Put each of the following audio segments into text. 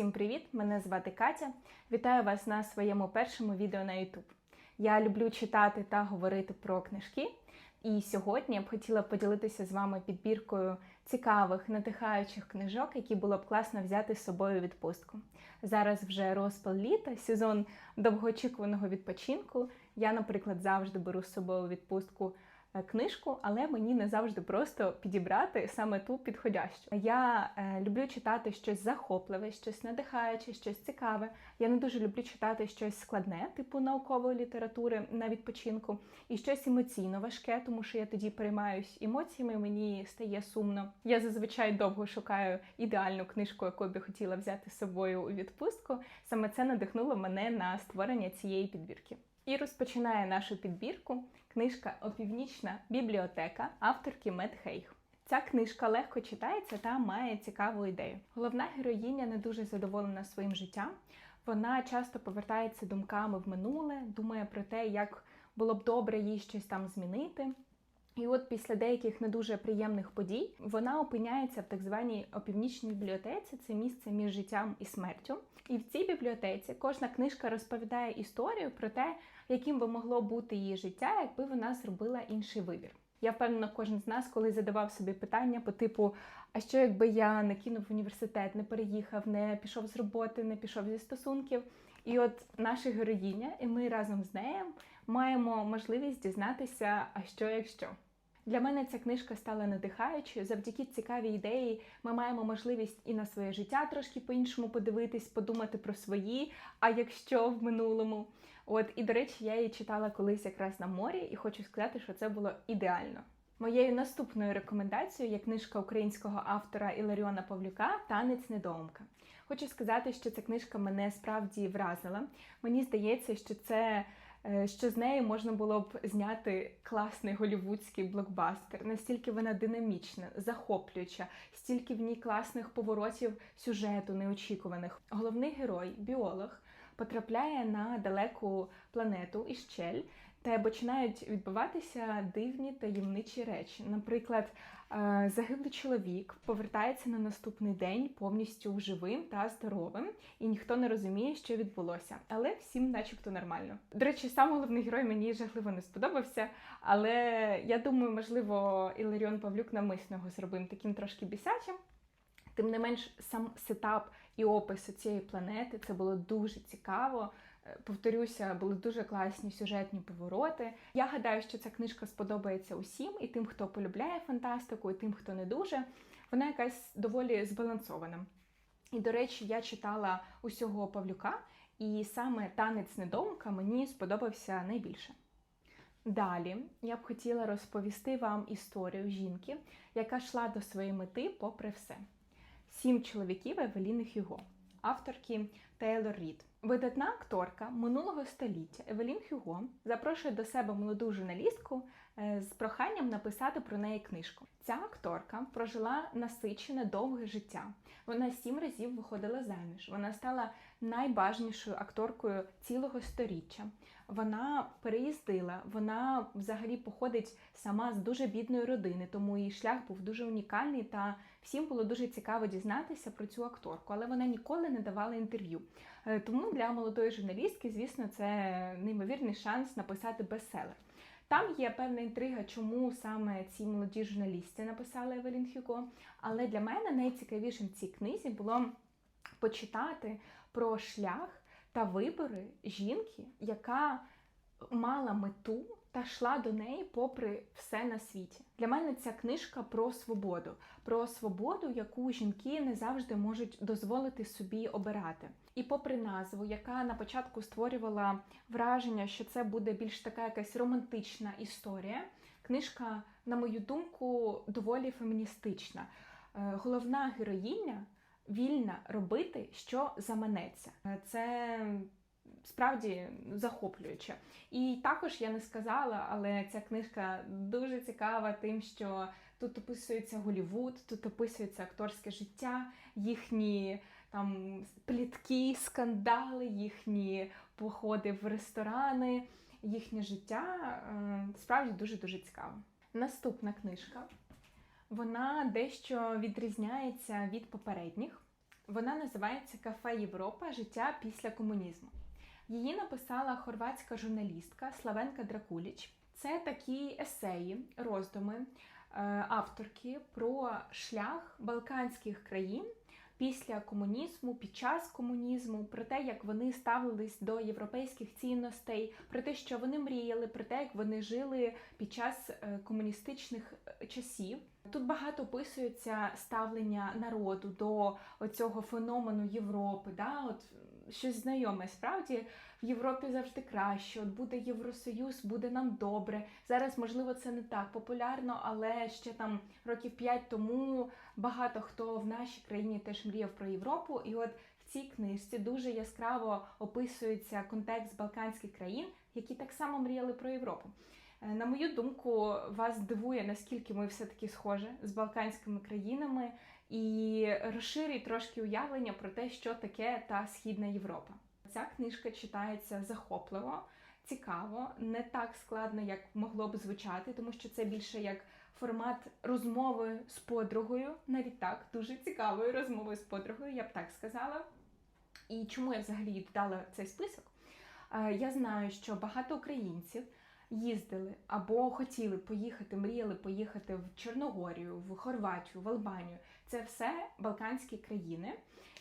Всім привіт! Мене звати Катя. Вітаю вас на своєму першому відео на YouTube. Я люблю читати та говорити про книжки. І сьогодні я б хотіла поділитися з вами підбіркою цікавих, надихаючих книжок, які було б класно взяти з собою відпустку. Зараз вже розпал літа, сезон довгоочікуваного відпочинку. Я, наприклад, завжди беру з собою відпустку книжку, але мені не завжди просто підібрати саме ту підходящу. Я е, люблю читати щось захопливе, щось надихаюче, щось цікаве. Я не дуже люблю читати щось складне, типу наукової літератури на відпочинку, і щось емоційно важке, тому що я тоді переймаюсь емоціями, мені стає сумно. Я зазвичай довго шукаю ідеальну книжку, яку би хотіла взяти з собою у відпустку. Саме це надихнуло мене на створення цієї підбірки. І розпочинає нашу підбірку книжка Опівнічна бібліотека авторки Мед Хейг. Ця книжка легко читається та має цікаву ідею. Головна героїня не дуже задоволена своїм життям. Вона часто повертається думками в минуле, думає про те, як було б добре їй щось там змінити. І от після деяких не дуже приємних подій вона опиняється в так званій опівнічній бібліотеці. Це місце між життям і смертю. І в цій бібліотеці кожна книжка розповідає історію про те, яким би могло бути її життя, якби вона зробила інший вибір. Я впевнена, кожен з нас, коли задавав собі питання по типу: а що якби я не кинув університет, не переїхав, не пішов з роботи, не пішов зі стосунків. І от наша героїня, і ми разом з нею маємо можливість дізнатися, а що якщо. Для мене ця книжка стала надихаючою. Завдяки цікавій ідеї ми маємо можливість і на своє життя трошки по-іншому подивитись, подумати про свої, а якщо в минулому. От і до речі, я її читала колись якраз на морі, і хочу сказати, що це було ідеально. Моєю наступною рекомендацією є книжка українського автора Іларіона Павлюка Танець недоумка. Хочу сказати, що ця книжка мене справді вразила. Мені здається, що це що з нею можна було б зняти класний голівудський блокбастер. Настільки вона динамічна, захоплююча, стільки в ній класних поворотів сюжету неочікуваних. Головний герой, біолог, потрапляє на далеку планету Іщель, де починають відбуватися дивні таємничі речі. Наприклад, загиблий чоловік повертається на наступний день повністю живим та здоровим, і ніхто не розуміє, що відбулося. Але всім, начебто, нормально. До речі, сам головний герой мені жахливо не сподобався. Але я думаю, можливо, Іларіон Павлюк намисно його зробив таким трошки бісячим. Тим не менш, сам сетап і опис цієї планети це було дуже цікаво. Повторюся, були дуже класні сюжетні повороти. Я гадаю, що ця книжка сподобається усім, і тим, хто полюбляє фантастику, і тим, хто не дуже. Вона якась доволі збалансована. І, до речі, я читала усього Павлюка, і саме танець недоумка мені сподобався найбільше. Далі я б хотіла розповісти вам історію жінки, яка йшла до своєї мети попри все. Сім чоловіків Евеліни Хюго, авторки Тейлор Рід. Видатна акторка минулого століття Евелін Хюго запрошує до себе молоду журналістку з проханням написати про неї книжку. Ця акторка прожила насичене довге життя. Вона сім разів виходила заміж. Вона стала найбажанішою акторкою цілого сторіччя. Вона переїздила, вона взагалі походить сама з дуже бідної родини, тому її шлях був дуже унікальний та всім було дуже цікаво дізнатися про цю акторку, але вона ніколи не давала інтерв'ю. Тому для молодої журналістки, звісно, це неймовірний шанс написати бестселер. Там є певна інтрига, чому саме ці молоді журналісти написали Евелін Хюго. Але для мене найцікавішим в цій книзі було почитати про шлях та вибори жінки, яка мала мету та йшла до неї попри все на світі. Для мене ця книжка про свободу, про свободу, яку жінки не завжди можуть дозволити собі обирати. І попри назву, яка на початку створювала враження, що це буде більш така якась романтична історія, книжка, на мою думку, доволі феміністична. Головна героїня вільна робити, що заманеться. Це Справді захоплююче. І також я не сказала, але ця книжка дуже цікава, тим, що тут описується Голівуд, тут описується акторське життя, їхні там плітки, скандали, їхні походи в ресторани, їхнє життя. Справді дуже-дуже цікаво. Наступна книжка. Вона дещо відрізняється від попередніх. Вона називається Кафе Європа Життя після комунізму. Її написала хорватська журналістка Славенка Дракуліч. Це такі есеї, роздуми е, авторки про шлях балканських країн після комунізму, під час комунізму, про те, як вони ставились до європейських цінностей, про те, що вони мріяли, про те, як вони жили під час е, комуністичних е, часів. Тут багато описується ставлення народу до оцього феномену Європи. Да? От щось знайоме. Справді в Європі завжди краще. От буде Євросоюз, буде нам добре. Зараз, можливо, це не так популярно, але ще там років п'ять тому багато хто в нашій країні теж мріяв про Європу. І от в цій книжці дуже яскраво описується контекст Балканських країн, які так само мріяли про Європу. Е, на мою думку, вас дивує, наскільки ми все-таки схожі з балканськими країнами, і розширює трошки уявлення про те, що таке та Східна Європа. Ця книжка читається захопливо, цікаво, не так складно, як могло б звучати, тому що це більше як формат розмови з подругою, навіть так, дуже цікавої розмови з подругою, я б так сказала. І чому я взагалі додала цей список? Е, я знаю, що багато українців їздили або хотіли поїхати, мріяли поїхати в Чорногорію, в Хорватію, в Албанію. Це все Балканські країни.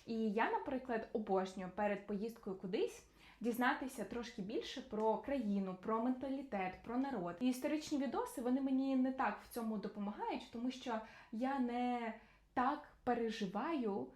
І я, наприклад, обожнюю перед поїздкою кудись. Дізнатися трошки більше про країну, про менталітет, про народ. І історичні відоси вони мені не так в цьому допомагають, тому що я не так переживаю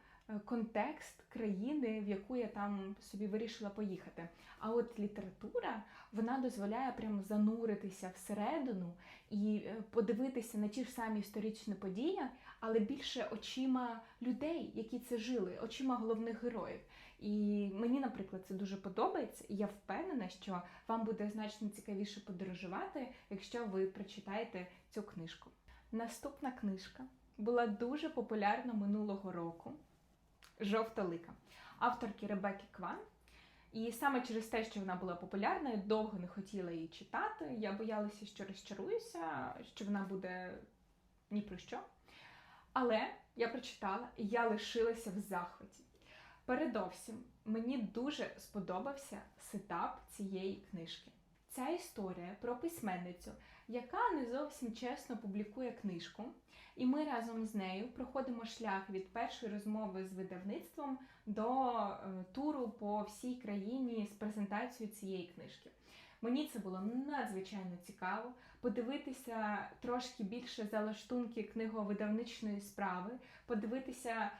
контекст країни, в яку я там собі вирішила поїхати. А от література вона дозволяє прямо зануритися всередину і е, подивитися на ті ж самі історичні події, але більше очима людей, які це жили, очима головних героїв. І мені, наприклад, це дуже подобається, і я впевнена, що вам буде значно цікавіше подорожувати, якщо ви прочитаєте цю книжку. Наступна книжка була дуже популярна минулого року. Жовта лика авторки Ребекки Кван. І саме через те, що вона була популярна, я довго не хотіла її читати. Я боялася, що розчаруюся, що вона буде ні про що. Але я прочитала і я лишилася в захваті. Передовсім, мені дуже сподобався сетап цієї книжки. Ця історія про письменницю, яка не зовсім чесно публікує книжку, і ми разом з нею проходимо шлях від першої розмови з видавництвом до е, туру по всій країні з презентацією цієї книжки. Мені це було надзвичайно цікаво подивитися трошки більше залаштунки книговидавничної справи, подивитися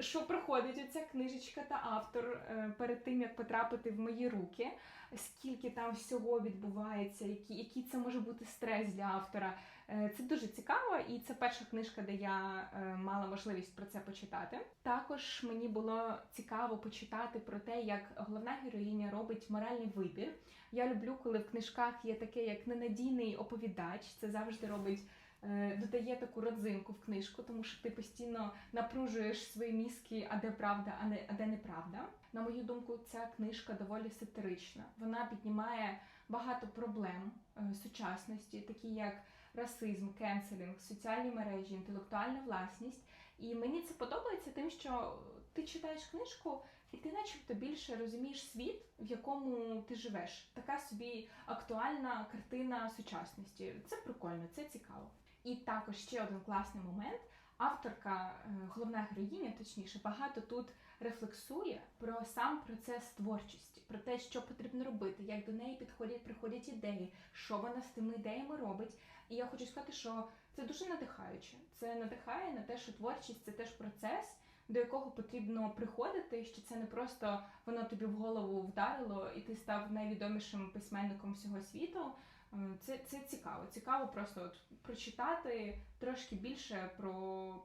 що проходить оця книжечка та автор е, перед тим, як потрапити в мої руки, скільки там всього відбувається, який, який це може бути стрес для автора. Е, це дуже цікаво, і це перша книжка, де я е, мала можливість про це почитати. Також мені було цікаво почитати про те, як головна героїня робить моральний вибір. Я люблю, коли в книжках є таке як ненадійний оповідач. Це завжди робить. Е, додає таку родзинку в книжку, тому що ти постійно напружуєш свої мізки, а де правда, а не а де неправда. На мою думку, ця книжка доволі сатирична. Вона піднімає багато проблем е, сучасності, такі як расизм, кенселінг, соціальні мережі, інтелектуальна власність. І мені це подобається тим, що ти читаєш книжку. І ти, начебто, більше розумієш світ, в якому ти живеш. Така собі актуальна картина сучасності. Це прикольно, це цікаво. І також ще один класний момент. Авторка, е, головна героїня, точніше, багато тут рефлексує про сам процес творчості, про те, що потрібно робити, як до неї підходять, приходять ідеї, що вона з тими ідеями робить. І я хочу сказати, що це дуже надихаюче. Це надихає на те, що творчість це теж процес, до якого потрібно приходити, що це не просто воно тобі в голову вдарило, і ти став найвідомішим письменником всього світу. Е, це це цікаво. Цікаво просто от прочитати трошки більше про,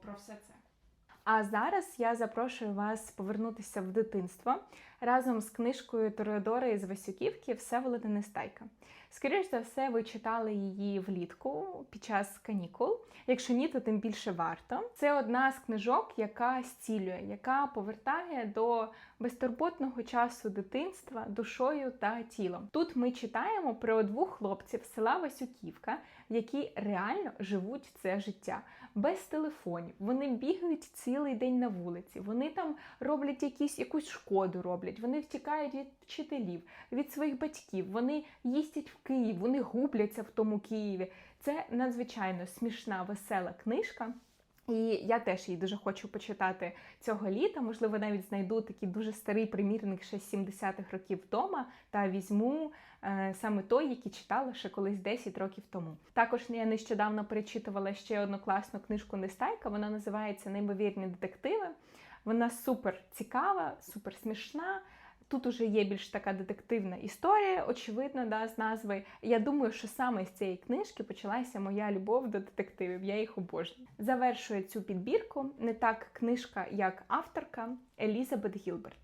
про все це. А зараз я запрошую вас повернутися в дитинство разом з книжкою Тореодора із Васюківки Всеволода Нестайка. Скоріше за все, ви читали її влітку під час канікул. Якщо ні, то тим більше варто. Це одна з книжок, яка зцілює, яка повертає до безтурботного часу дитинства душою та тілом. Тут ми читаємо про двох хлопців з села Васюківка, які реально живуть це життя без телефонів. Вони бігають цілий день на вулиці. Вони там роблять якісь якусь шкоду, роблять. Вони втікають від вчителів, від своїх батьків. Вони їздять в Київ, вони губляться в тому Києві. Це надзвичайно смішна, весела книжка. І я теж її дуже хочу почитати цього літа. Можливо, навіть знайду такий дуже старий примірник ще з 70-х років вдома та візьму е, саме той, який читала ще колись 10 років тому. Також я нещодавно перечитувала ще одну класну книжку Нестайка. Вона називається Неймовірні детективи. Вона супер цікава, супер смішна. Тут уже є більш така детективна історія, очевидно, да, з назви. Я думаю, що саме з цієї книжки почалася моя любов до детективів. Я їх обожнюю. Завершує цю підбірку не так книжка, як авторка Елізабет Гілберт.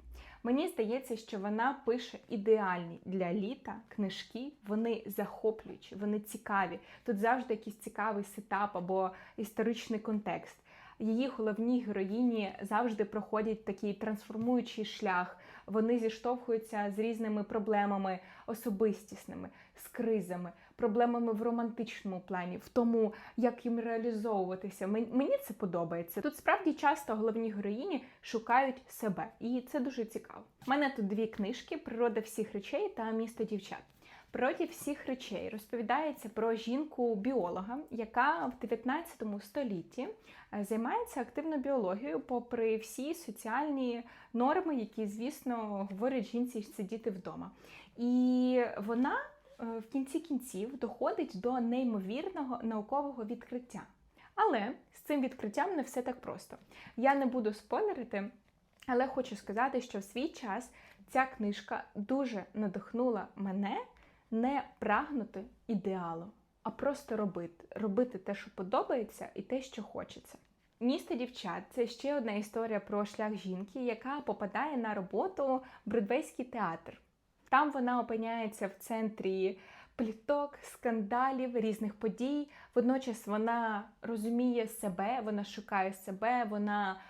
Мені здається, що вона пише ідеальні для літа книжки. Вони захоплюючі, вони цікаві. Тут завжди якийсь цікавий сетап або історичний контекст. Її головні героїні завжди проходять такий трансформуючий шлях. Вони зіштовхуються з різними проблемами особистісними, з кризами, проблемами в романтичному плані, в тому, як їм реалізовуватися. Мені це подобається. Тут справді часто головні героїні шукають себе, і це дуже цікаво. У мене тут дві книжки: Природа всіх речей та місто дівчат. Проти всіх речей розповідається про жінку-біолога, яка в 19 столітті е, займається активно біологією, попри всі соціальні норми, які, звісно, говорять жінці сидіти вдома. І вона е, в кінці кінців доходить до неймовірного наукового відкриття. Але з цим відкриттям не все так просто. Я не буду спойлерити, але хочу сказати, що в свій час ця книжка дуже надихнула мене не прагнути ідеалу, а просто робити. Робити те, що подобається, і те, що хочеться. Місто дівчат це ще одна історія про шлях жінки, яка попадає на роботу в Бродвейський театр. Там вона опиняється в центрі пліток, скандалів, різних подій. Водночас вона розуміє себе, вона шукає себе, вона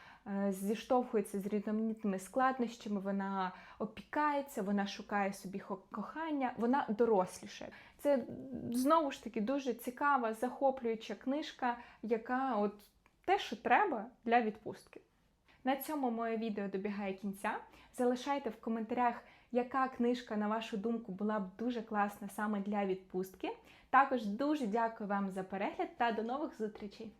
зіштовхується з різноманітними складнощами, вона опікається, вона шукає собі кохання, вона доросліше. Це знову ж таки дуже цікава, захоплююча книжка, яка от те, що треба для відпустки. На цьому моє відео добігає кінця. Залишайте в коментарях, яка книжка, на вашу думку, була б дуже класна саме для відпустки. Також дуже дякую вам за перегляд та до нових зустрічей!